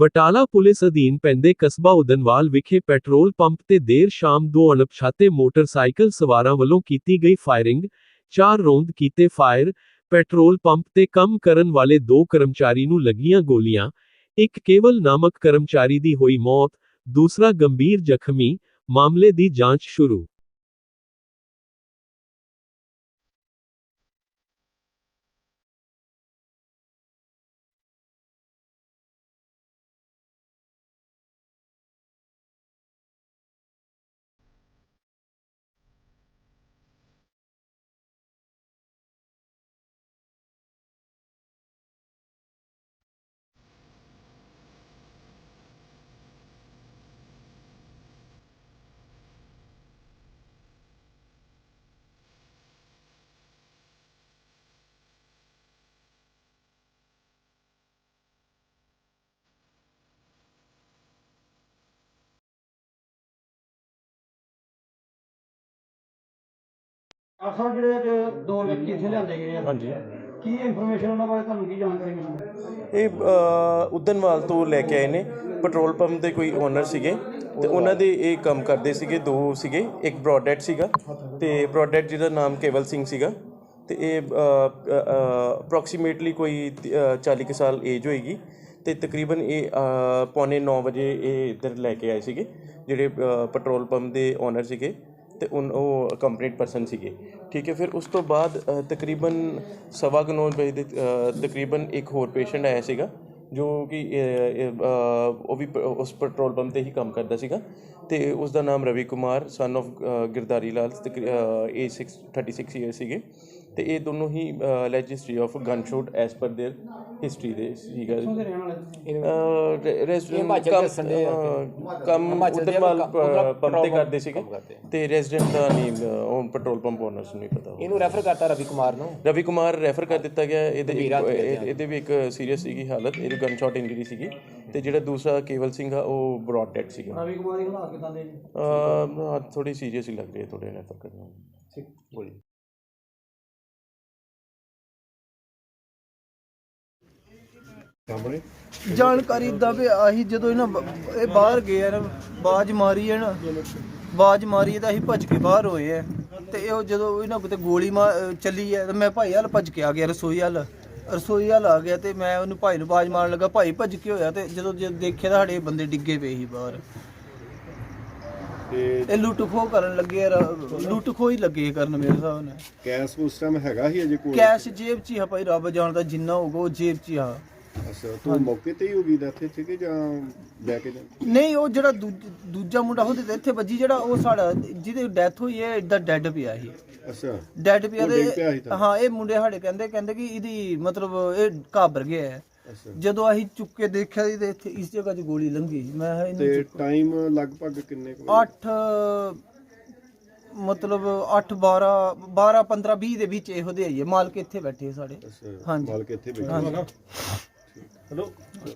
Batala police ਅਧੀਨ ਪੈਂਦੇ ਕਸਬਾ ਉਦਨਵਾਲ ਵਿਖੇ ਪੈਟਰੋਲ ਪੰਪ ਤੇ ਦੇਰ ਸ਼ਾਮ ਦੋ ਅਣਪਛਾਤੇ ਮੋਟਰਸਾਈਕਲ ਸਵਾਰਾਂ ਵੱਲੋਂ ਕੀਤੀ ਗਈ ਫਾਇਰਿੰਗ, ਚਾਰ ਰੌਂਦ ਕੀਤੇ ਫਾਇਰ, ਪੈਟਰੋਲ ਪੰਪ ਤੇ ਕੰਮ ਕਰਨ ਵਾਲੇ ਦੋ ਕਰਮਚਾਰੀ ਨੂੰ ਲੱਗੀਆਂ ਗੋਲੀਆਂ, ਇੱਕ ਕੇਵਲ ਨਾਮਕ ਕਰਮਚਾਰੀ ਦੀ ਹੋਈ ਮੌਤ, ਦੂਸਰਾ ਗੰਭੀਰ ਜ਼ਖਮੀ, ਮਾਮਲੇ ਦੀ ਜਾਂਚ ਸ਼ੁਰੂ। ਅਸਲ ਜਿਹੜੇ ਕਿ ਦੋ ਵਿਅਕਤੀ ਇੱਥੇ ਲਿਆਂਦੇ ਗਏ ਆ। ਹਾਂਜੀ। ਕੀ ਇਨਫੋਰਮੇਸ਼ਨ ਉਹਨਾਂ ਬਾਰੇ ਤੁਹਾਨੂੰ ਕੀ ਜਾਣਕਾਰੀ ਮਿਲੀ? ਇਹ ਅ, ਉਦਨਵਾਲ ਤੋਂ ਲੈ ਕੇ ਆਏ ਨੇ। ਪੈਟਰੋਲ ਪੰਪ ਦੇ ਕੋਈ ਓਨਰ ਸੀਗੇ ਤੇ ਉਹਨਾਂ ਦੇ ਇਹ ਕੰਮ ਕਰਦੇ ਸੀਗੇ ਦੋ ਸੀਗੇ। ਇੱਕ ਬ੍ਰੌਡਹੈਡ ਸੀਗਾ ਤੇ ਬ੍ਰੌਡਹੈਡ ਜਿਹਦਾ ਨਾਮ ਕੇਵਲ ਸਿੰਘ ਸੀਗਾ ਤੇ ਇਹ ਅਪਰੋਕਸੀਮੇਟਲੀ ਕੋਈ ਤ- ਅ, 40 ਕੁ ਸਾਲ ਏਜ ਹੋਏਗੀ ਤੇ ਤਕਰੀਬਨ ਇਹ ਅ, ਪੌਣੇ 9 ਵਜੇ ਇਹ ਇੱਧਰ ਲੈ ਕੇ ਆਏ ਸੀਗੇ ਜਿਹੜੇ ਅ, ਪੈਟਰੋਲ ਪੰਪ ਦੇ ਓਨਰ ਸੀਗੇ। ਤੇ ਉਹ ਕੰਪਲੀਟ ਪਰਸਨ ਸੀਗੇ। ਠੀਕ ਹੈ, ਫਿਰ ਉਸ ਤੋਂ ਬਾਅਦ ਤਕਰੀਬਨ ਸਵਾ ਕੁ ਨੌ ਵਜੇ ਦੇ ਤਕਰੀਬਨ ਇੱਕ ਹੋਰ ਪੇਸ਼ੈਂਟ ਆਇਆ ਸੀਗਾ, ਜੋ ਕਿ ਉਹ ਵੀ ਉਸ ਪੈਟਰੋਲ ਪੰਪ ਤੇ ਹੀ ਕੰਮ ਕਰਦਾ ਸੀਗਾ। ਤੇ ਉਸ ਦਾ ਨਾਮ Ravi Kumar son of Girdhari Lal a 6 36 year ਸੀਗੇ। ਤੇ ਇਹ ਦੋਨੋਂ ਹੀ alleged history of gun shoot as per their history ਦੇ ਸੀਗਾ। ਰੈਜ਼ੀਡੈਂਟ ਕੰਮ ਉਧਰਵਾਲ ਪੰਪ ਤੇ ਕਰਦੇ ਸੀਗੇ। ਤੇ ਰੈਜ਼ੀਡੈਂਟ ਦਾ ਅ, ਉਹ ਪੈਟਰੋਲ ਪੰਪ ਓਨਰਸ ਨੂੰ ਨਹੀਂ ਪਤਾ ਇਹਨੂੰ ਰੈਫਰ ਕਰਤਾ ਰਵੀ ਕੁਮਾਰ ਨੂੰ। ਰਵੀ ਕੁਮਾਰ ਰੈਫਰ ਕਰ ਦਿੱਤਾ ਗਿਆ। ਇਹਦੇ ਇਹਦੇ ਵੀ ਇੱਕ ਸੀਰੀਅਸ ਸੀਗੀ ਹਾਲਤ। ਇਹਦੀ ਗਨ ਸ਼ਾਟ ਇੰਜਰੀ ਸੀਗੀ। ਤੇ ਜਿਹੜਾ ਦੂਸਰਾ ਕੇਵਲ ਸਿੰਘ ਆ ਉਹ ਬ੍ਰੌਡ ਡੈਡ ਸੀਗਾ। ਰਵੀ ਕੁਮਾਰ ਦੀ ਹਾਲਾਤ ਕਿਦਾਂ ਦੇ ਨੇ? ਅਹ ਥੋੜੀ ਸੀਰੀਅਸ ਹੀ ਲੱਗ ਰਹੀ ਹੈ ਥੋੜੇ ਰੈਫਰ ਕਰਨਾ ਠੀਕ। ਬੋਲੀ ਜਾਣਕਾਰੀ ਇਦਾਂ ਵੀ ਆਹੀ ਜਦੋਂ ਇਹਨਾਂ ਬ- ਇਹ ਬਾਹਰ ਗਏ ਆ ਨਾ ਬਾਜ ਮਾਰੀ ਹੈ ਨਾ ਬਾਜ ਮਾਰੀ ਹੈ ਤਾਂ ਅਸੀਂ ਭੱਜ ਕੇ ਬਾਹਰ ਹੋਏ ਆ। ਤੇ ਇਹ ਜਦੋਂ ਇਹਨਾਂ ਕਿਤੇ ਗੋਲੀ ਮਾ- ਅਹ ਚੱਲੀ ਹੈ ਤੇ ਮੈਂ ਭਾਈ ਹਲ ਭੱਜ ਕੇ ਆ ਗਿਆ ਰਸੋਈ ਹਲ ਰਸੋਈ ਹਲ ਆ ਗਿਆ ਤੇ ਮੈਂ ਉਹਨੂੰ ਭਾਈ ਨੂੰ ਬਾਜ ਮਾਰਨ ਲੱਗਾ ਭਾਈ ਭੱਜ ਕੇ ਹੋਇਆ ਤੇ ਜਦੋਂ ਜਦ ਦੇਖਿਆ ਤਾਂ ਸਾਡੇ ਬੰਦੇ ਡਿੱਗੇ ਪਏ ਸੀ ਬਾਹਰ। ਇਹ ਲੁੱਟ ਖੋਹ ਕਰਨ ਲੱਗੇ ਆ, ਲੁੱਟ ਖੋਹ ਹੀ ਲੱਗੇ ਕਰਨ ਮੇਰੇ ਹਿਸਾਬ ਨਾਲ। ਕੈਸ਼ ਉਸ ਟਾਈਮ ਹੈਗਾ ਹੀ ਅਜੇ ਕੋਲ ਕੈਸ਼ ਜੇਬ 'ਚ ਹੀ ਆ ਭਾਈ ਰੱਬ ਜਾਣਦਾ ਜਿੰਨਾ ਹੋਊਗਾ ਉਹ ਜੇਬ 'ਚ ਹੀ ਆ। ਅੱਛਾ ਤੂੰ ਮੌਕੇ ਤੇ ਹੀ ਹੋ ਗਈ ਡੈਥ ਇੱਥੇ ਕਿ ਜਾਂ ਲੈ ਕੇ ਜਾ ਨਹੀਂ ਉਹ ਜਿਹੜਾ ਦੂਜ- ਦੂਜਾ ਮੁੰਡਾ ਉਹਦੇ ਤੇ ਇੱਥੇ ਵੱਜੀ ਜਿਹੜਾ ਉਹ ਸਾਡਾ ਜਿਹਦੀ ਡੈਥ ਹੋਈ ਹੈ ਇਦਾਂ ਡੈੱਡ ਪਿਆ ਸੀ। ਅੱਛਾ ਡੈੱਡ ਪਿਆ ਉਹ ਡਿੱਗ ਪਿਆ ਸੀ ਤੇ? ਤਾਂ। ਹਾਂ ਇਹ ਮੁੰਡੇ ਸਾਡੇ ਕਹਿੰਦੇ ਕਹਿੰਦੇ ਕਿ ਇਹਦੀ ਮਤਲਬ ਇਹ ਘਾਬਰ ਗਿਆ ਹੈ। ਅੱਛਾ। ਜਦੋਂ ਅਸੀਂ ਚੁੱਕ ਕੇ ਦੇਖਿਆ ਤੇ ਇੱਥੇ ਇਸ ਜਗ੍ਹਾ 'ਚ ਗੋਲੀ ਲੰਘੀ ਮੈਂ ਕਿਹਾ ਤੇ ਇਹਨੂੰ ਟਾਈਮ ਲਗਭਗ ਕਿੰਨੇ ਕੁ ਵਜੇ? 8 ਮਤਲਬ 8 12 12 15 20 ਦੇ ਵਿੱਚ ਇਹੋ ਦੇ ਆਈਏ ਮਾਲਕ ਇੱਥੇ ਬੈਠੇ ਸਾਡੇ। ਅੱਛਾ ਹਾਂਜੀ। ਮਾਲਕ ਇੱਥੇ ਬੈਠੇ ਹਾਂਜੀ। ਹੈਲੋ